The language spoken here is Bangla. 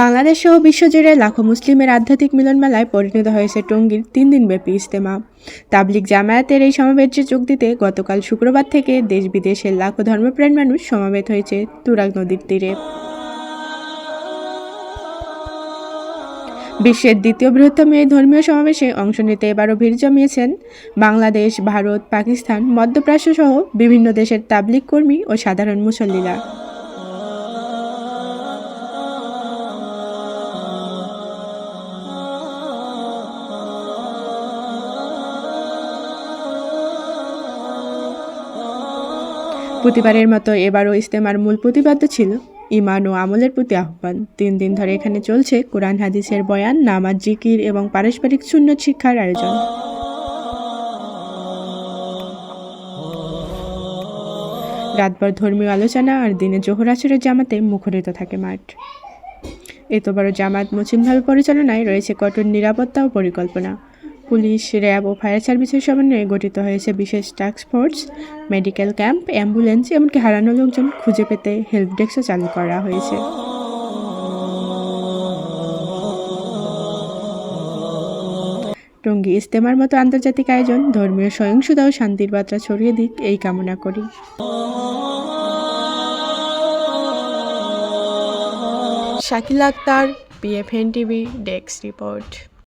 বাংলাদেশ সহ বিশ্বজুড়ে লাখো মুসলিমের আধ্যাত্মিক মিলনমেলায় পরিণত হয়েছে টঙ্গীর তিন দিনব্যাপী ইজতেমা। তাবলিক জামায়াতের এই সমাবেশে যোগ দিতে গতকাল শুক্রবার থেকে দেশ বিদেশের লাখো ধর্মপ্রাণ মানুষ সমাবেত হয়েছে তুরাগ নদীর তীরে। বিশ্বের দ্বিতীয় বৃহত্তম এই ধর্মীয় সমাবেশে অংশ নিতে এবারও ভিড় জমিয়েছেন বাংলাদেশ, ভারত, পাকিস্তান মধ্যপ্রাচ্য সহ বিভিন্ন দেশের তাবলিক কর্মী ও সাধারণ মুসল্লিরা। প্রতিবারের মতো এবারও ইস্তেমার মূল প্রতিপাদ্য ছিল ইমান ও আমলের প্রতি আহ্বান। তিন দিন ধরে এখানে চলছে কোরআন, হাদিসের বয়ান, নামাজ, জিকির এবং পারস্পরিক শূন্য শিক্ষার আয়োজন। রাতভর ধর্মীয় আলোচনা আর দিনে জোহর আসরের জামাতে মুখরিত থাকে মাঠ। এত বড় জামাত মসৃণভাবে পরিচালনায় রয়েছে কঠোর নিরাপত্তা ও পরিকল্পনা। পুলিশ, র্যাব ও ফায়ার সার্ভিসের সমন্বয়ে গঠিত হয়েছে বিশেষ task force medical camp ambulance এমনকি হারানো লোকজন খুঁজে পেতে হেল্প ডেস্কও চালু করা হয়েছে। টঙ্গী ইস্তেমার মতো আন্তর্জাতিক আয়োজন, ধর্মীয় সহিংসতা ও শান্তির বার্তা ছড়িয়ে দিক এই কামনা করি। Shakil Akter PFN TV desk report